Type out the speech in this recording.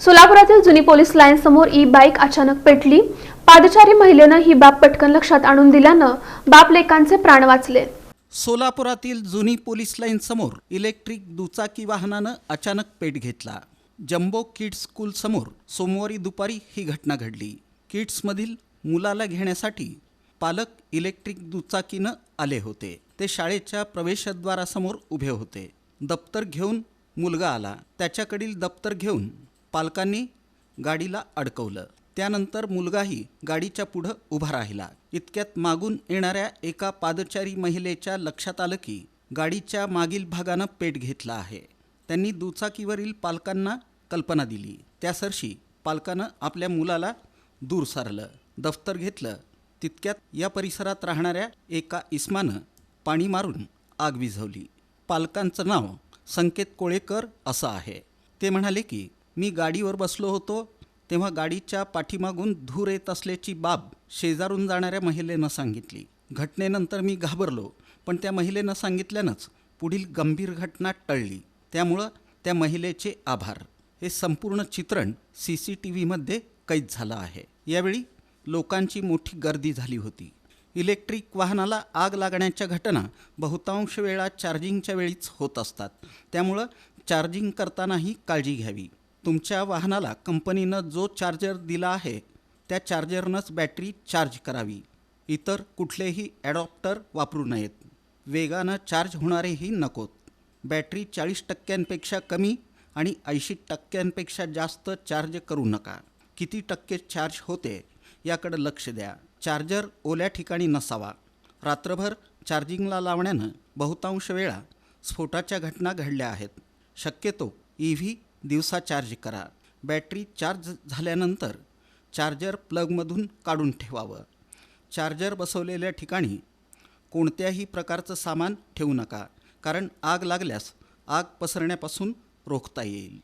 सोलापुरातील जुनी police line समोर E bike अचानक पेटली. पादचारी महिलेनं ही बाब पटकन लक्षात आणून दिल्यानं बाप लेकांचे प्राण वाचले. सोलापुरातील जुनी पोलीस लाईन समोर इलेक्ट्रिक दुचाकी वाहनानं अचानक पेट घेतला. जम्बो किड्स स्कूल समोर सोमवारी दुपारी ही घटना घडली. किड्समधील मुलाला घेण्यासाठी पालक इलेक्ट्रिक दुचाकीनं आले होते. ते शाळेच्या प्रवेशद्वारासमोर उभे होते. दप्तर घेऊन मुलगा आला. त्याच्याकडील दप्तर घेऊन पालकांनी गाडीला अडकवलं. त्यानंतर मुलगाही गाडीच्या पुढं उभा राहिला. इतक्यात मागून येणाऱ्या एका पादचारी महिलेच्या लक्षात आलं की गाडीच्या मागील भागानं पेट घेतला आहे. त्यांनी दुचाकीवरील पालकांना कल्पना दिली. त्यासरशी पालकानं आपल्या मुलाला दूर सारलं दफ्तर घेतलं. तितक्यात या परिसरात राहणाऱ्या एका इस्मानं पाणी मारून आग विझवली. पालकांचं नाव संकेत कोळेकर असं आहे. ते म्हणाले की मी गाडीवर बसलो होतो तेव्हा गाडीच्या पाठीमागून धूर येत असल्याची बाब शेजारून जाणाऱ्या महिलेनं सांगितली. घटनेनंतर मी घाबरलो पण त्या महिलेनं सांगितल्यानंच पुढील गंभीर घटना टळली. त्यामुळं त्या महिलेचे आभार. हे संपूर्ण चित्रण सी सी टी व्हीमध्ये कैद झालं आहे. यावेळी लोकांची मोठी गर्दी झाली होती. इलेक्ट्रिक वाहनाला आग लागण्याच्या घटना बहुतांश वेळा चार्जिंगच्या वेळीच होत असतात. त्यामुळं चार्जिंग करतानाही काळजी घ्यावी. तुमच्या वाहनाला कंपनीनं जो चार्जर दिला आहे त्या चार्जरनंच बॅटरी चार्ज करावी. इतर कुठलेही ॲडॉप्टर वापरू नयेत. वेगानं चार्ज होणारेही नकोत. बॅटरी चाळीस टक्क्यांपेक्षा कमी आणि ऐंशी टक्क्यांपेक्षा जास्त चार्ज करू नका. किती टक्के चार्ज होते याकडं लक्ष द्या. चार्जर ओल्या ठिकाणी नसावा. रात्रभर चार्जिंगला लावण्यानं बहुतांश वेळा स्फोटाच्या घटना घडल्या आहेत. शक्यतो ई व्ही दिवसा चार्ज करा. बॅटरी चार्ज झाल्यानंतर चार्जर प्लगमधून काढून ठेवावं. चार्जर बसवलेल्या ठिकाणी कोणत्याही प्रकारचं सामान ठेवू नका कारण आग लागल्यास आग पसरण्यापासून रोखता येईल.